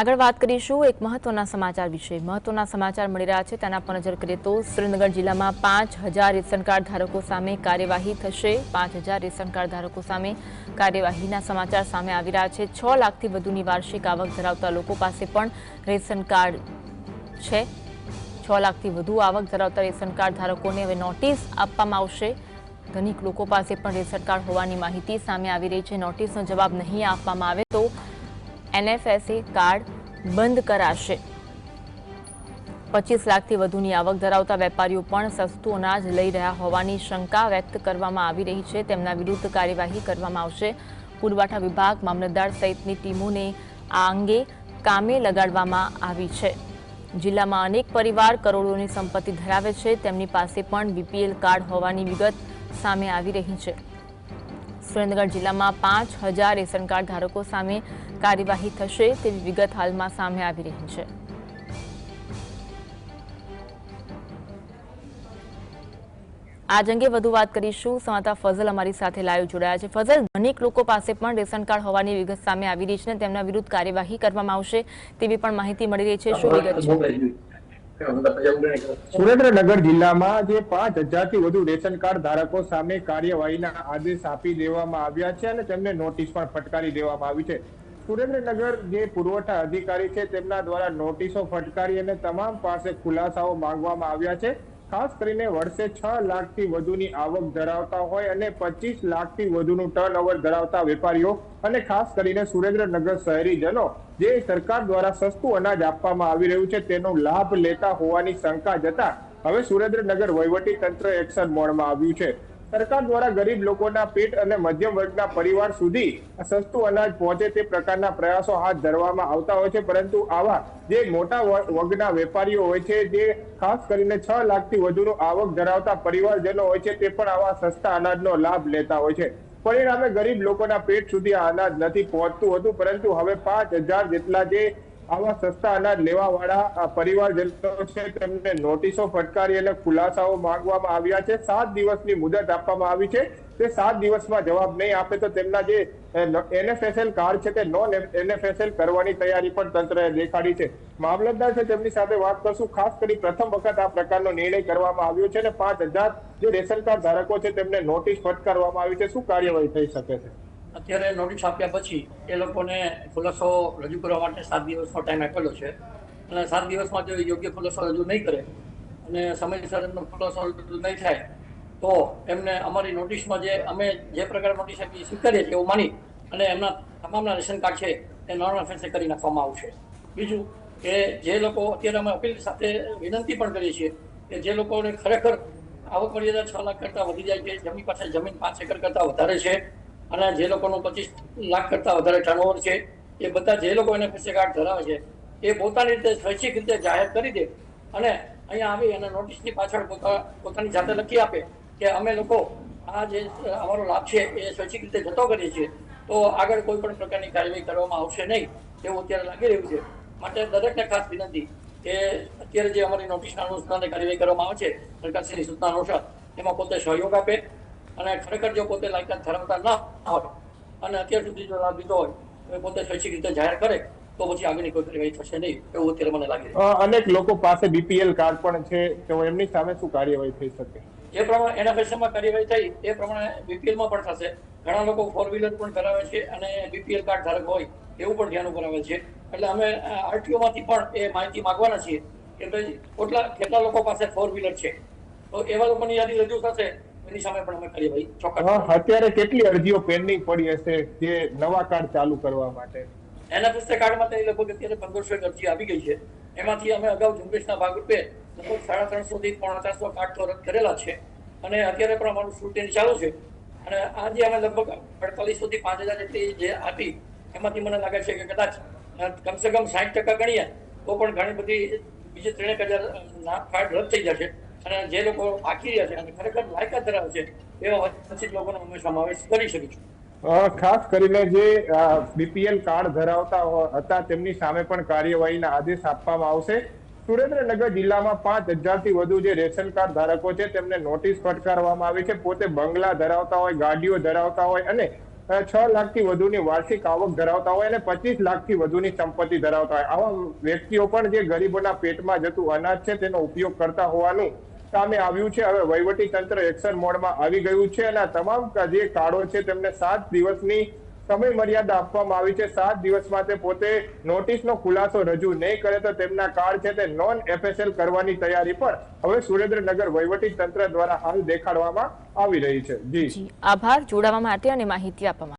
આગળ વાત કરીશું એક મહત્વના સમાચાર વિશે. મહત્વના સમાચાર મળી રહ્યા છે. તેના પર નજર કરીએ તો સુરેન્દ્રનગર જિલ્લામાં પાંચ હજાર રેશન કાર્ડ ધારકો સામે કાર્યવાહી થશે. પાંચ હજાર રેશન કાર્ડ ધારકો સામે કાર્યવાહીના સમાચાર સામે આવી રહ્યા છે. છ લાખથી વધુની વાર્ષિક આવક ધરાવતા લોકો પાસે પણ રેશન કાર્ડ છે. છ લાખથી વધુ આવક ધરાવતા રેશન કાર્ડ ધારકોને હવે નોટિસ આપવામાં આવશે. ધનિક લોકો પાસે પણ રેશન કાર્ડ હોવાની માહિતી સામે આવી રહી છે. નોટિસનો જવાબ નહીં આપવામાં આવે તો એનએફએસએ કાર્ડ બંધ કરાશે. પચીસ લાખથી વધુની આવક ધરાવતા વેપારીઓ પણ સસ્તું અનાજ લઈ રહ્યા હોવાની શંકા વ્યક્ત કરવામાં આવી રહી છે. તેમના વિરુદ્ધ કાર્યવાહી કરવામાં આવશે. પુરવઠા વિભાગ, મામલતદાર સહિતની ટીમોને આ અંગે કામે લગાડવામાં આવી છે. જિલ્લામાં અનેક પરિવાર કરોડોની સંપત્તિ ધરાવે છે. તેમની પાસે પણ બીપીએલ કાર્ડ હોવાની વિગત સામે આવી રહી છે. સુરેન્દ્રનગર જિલ્લામાં પાંચ હજાર રેશન કાર્ડ ધારકો સામે કાર્યવાહી થશે તેવી વિગત હાલમાં સામે આવી રહી છે. આજ અંગે વધુ વાત કરીશું. સંવાદદાતા ફઝલ અમારી સાથે લાઈવ જોડાયા છે. ફઝલ અનેક લોકો પાસે પણ રેશન કાર્ડ હોવાની વિગત સામે આવી રહી છે તેમના વિરુદ્ધ કાર્યવાહી કરવામાં આવશે તેવી પણ માહિતી મળી રહી છે. શું વિગત છે? સુરેન્દ્રનગર જિલ્લામાં જે પાંચ હજારથી વધુ રેશન કાર્ડ ધારકો સામે કાર્યવાહીના આદેશ આપી દેવામાં આવ્યા છે અને તેમને નોટિસ પણ ફટકારી દેવામાં આવી છે. સુરેન્દ્રનગર જે પુરવઠા અધિકારી છે, તેમના દ્વારા નોટિસો ફટકારી અને તમામ પાસે ખુલાસાઓ માંગવામાં આવ્યા છે. ખાસ કરીને વર્ષે છ લાખથી વધુની આવક ધરાવતા હોય અને પચીસ લાખથી વધુનું ટર્ન ઓવર ધરાવતા વેપારીઓ અને ખાસ કરીને સુરેન્દ્રનગર શહેરીજનો, જે સરકાર દ્વારા સસ્તું અનાજ આપવામાં આવી રહ્યું છે, તેનો લાભ લેતા હોવાની શંકા જતા હવે સુરેન્દ્રનગર વહીવટી તંત્ર એક્શન મોડમાં આવ્યું છે. સરકાર દ્વારા ગરીબ લોકોના પેટ અને મધ્યમ વર્ગના પરિવાર સુધી સસ્તું અનાજ પહોંચે તે પ્રકારના પ્રયાસો હાથ ધરવામાં આવતા હોય છે. પરંતુ આવા જે મોટા વર્ગના વેપારીઓ હોય છે, જે ખાસ કરીને છ લાખથી વધુનું આવક ધરાવતા પરિવારજનો હોય છે, તે પણ આવા સસ્તા અનાજનો લાભ લેતા હોય છે. પરિણામે ગરીબ લોકોના પેટ સુધી આ અનાજ નથી પહોંચતું હતું, પરંતુ હવે પાંચ હજાર જેટલા જે આવા સસ્તા અનાજ લેવા વાળા છે, તેમને નોટિસો ફટકારી અને ખુલાસાઓ માંગવામાં આવ્યા છે. સાત દિવસની મુદત આપવામાં આવી છે. તે સાત દિવસમાં જવાબ નહીં આપે તો તેમના જે એનએફએસએલ કાર્ડ છે તે નોન એનએફએસએલ કરવાની તૈયારી પણ તંત્રએ દેખાડી છે. મામલતદાર છે, તેમની સાથે વાત કરશું. ખાસ કરી પ્રથમ વખત આ પ્રકારનો નિર્ણય કરવામાં આવ્યો છે અને પાંચ હજાર જે રેશન કાર્ડ ધારકો છે તેમને નોટિસ ફટકારવામાં આવી છે. શું કાર્યવાહી થઈ શકે છે? અત્યારે નોટિસ આપ્યા પછી એ લોકોને ખુલાસો રજૂ કરવા માટે સાત દિવસનો ટાઈમ આપેલો છે. અને સાત દિવસમાં જો યોગ્ય ખુલાસો રજૂ નહીં કરે અને સમયસર એમનો ખુલાસો રજૂ નહીં થાય, તો એમને અમારી નોટિસમાં જે અમે જે પ્રકારે નોટિસ આપી સ્વીકારીએ છીએ એવું માની અને એમના તમામના રેશન કાર્ડ છે એ નોન ઓફેન્સે કરી નાખવામાં આવશે. બીજું કે જે લોકો અત્યારે અમે અપીલ સાથે વિનંતી પણ કરીએ છીએ કે જે લોકોને ખરેખર આવક મર્યાદા છ લાખ કરતાં વધી જાય છે, જેમની પાસે જમીન પાંચ એકર કરતાં વધારે છે અને જે લોકોનું પચીસ લાખ કરતાં વધારે ટર્નઓવર છે, એ બધા જે લોકો એને પૈસે કાર્ડ ધરાવે છે, એ પોતાની રીતે સ્વૈચ્છિક રીતે જાહેર કરી દે. અને અહીંયા આવી અને નોટિસની પાછળ પોતા, પોતાની જાતે લખી આપે કે અમે લોકો આ જે, અમારો લાભ છે, એ સ્વૈચ્છિક રીતે જતો કરીએ છીએ. તો આગળ કોઈ પણ પ્રકારની કાર્યવાહી કરવામાં આવશે નહીં તેવું અત્યારે લાગી રહ્યું છે. માટે દરેકને ખાસ વિનંતી કે અત્યારે જે અમારી નોટિસના અનુસંધાને કાર્યવાહી કરવામાં આવે છે, સરકારશ્રીની સૂચના અનુસાર, એમાં પોતે સહયોગ આપે અને ખરેખર જો પોતે લાયકાત ધરાવતા ના હોય અને અત્યાર સુધી જો લાભ લીધો હોય તો પોતે સ્વૈચ્છિક રીતે જાહેર કરે તો પછી આગળની કોઈ કાર્યવાહી થશે નહીં એવું અત્યારે મને લાગે અનેક લોકો પાસે બીપીએલ કાર્ડ પણ છે તો એમની સામે શું કાર્યવાહી થઈ શકે? જે પ્રમાણે એના પૈસામાં કાર્યવાહી થઈ એ પ્રમાણે બીપીએલમાં પણ થશે. ઘણા લોકો ફોર વ્હીલર પણ કરાવે છે અને બીપીએલ કાર્ડ ધારક હોય એવું પણ ધ્યાન કરાવે છે. એટલે અમે આરટીઓ માંથી પણ એ માહિતી માગવાના છીએ કે ભાઈ કેટલા કેટલા લોકો પાસે ફોર વ્હીલર છે? તો એવા લોકોની યાદી રજૂ થશે એની સામે પણ અમે કાર્યવાહી ચોક્કસ. અત્યારે કેટલી અરજીઓ પેન્ડિંગ પડી હશે જે નવા કાર્ડ ચાલુ કરવા માટે? એના પુસ્તક કાર્ડમાં તો એ લગભગ અત્યારે પંદરસો એક અરજી આવી ગઈ છે. એમાંથી અમે અગાઉ ઝુંબેશના ભાગરૂપે લગભગ સાડા ત્રણસો થી પોણા ચારસો કાર્ડ તો રદ કરેલા છે. અને અત્યારે પણ અમારું શૂટિંગ ચાલુ છે. અને આજે અમે લગભગ અડતાલીસો થી પાંચ હજાર જેટલી જે આપી એમાંથી મને લાગે છે કે કદાચ કમસે કમ સાઠ ટકા ગણીએ તો પણ ઘણી બધી બીજી ત્રણેક હજાર કાર્ડ રદ થઈ જશે. અને જે લોકો બાકી રહ્યા છે અને ખરેખર લાયકાત ધરાવે છે, એવા વંચિત લોકોનો અમે સમાવેશ કરી શકીશું ખાસ કરીને જે બીપીએલ કાર્ડ ધરાવતા હતા, તેમની સામે પણ કાર્યવાહીના આદેશ આપવામાં આવશે. સુરેન્દ્રનગર જિલ્લામાં પાંચ હજારથી વધુ જે રેશન કાર્ડ ધારકો છે, તેમને નોટિસ ફટકારવામાં આવી છે. પોતે બંગલા ધરાવતા હોય, ગાડીઓ ધરાવતા હોય અને છ લાખથી વધુની વાર્ષિક આવક ધરાવતા હોય અને પચીસ લાખથી વધુની સંપત્તિ ધરાવતા હોય. આવા વ્યક્તિઓ પણ જે ગરીબોના પેટમાં જતું અનાજ છે, તેનો ઉપયોગ કરતા હોવાનું સામે આવ્યું છે. હવે વહીવટી તંત્ર એક્શન મોડમાં આવી ગયું છે અને તમામ જે કાર્ડો છે તેમને સાત દિવસની સમય મર્યાદા આપવામાં આવી છે. સાત દિવસમાં તે પોતે નોટિસનો ખુલાસો રજૂ નહીં કરે તો તેમના કાર્ડ છે તે નોન એફએસએલ કરવાની તૈયારી પણ હવે સુરેન્દ્રનગર વહીવટી તંત્ર દ્વારા હાલ દેખાડવામાં આવી રહી છે. જી. આભાર. જોડાવા માટે અને માહિતી આપવા માટે.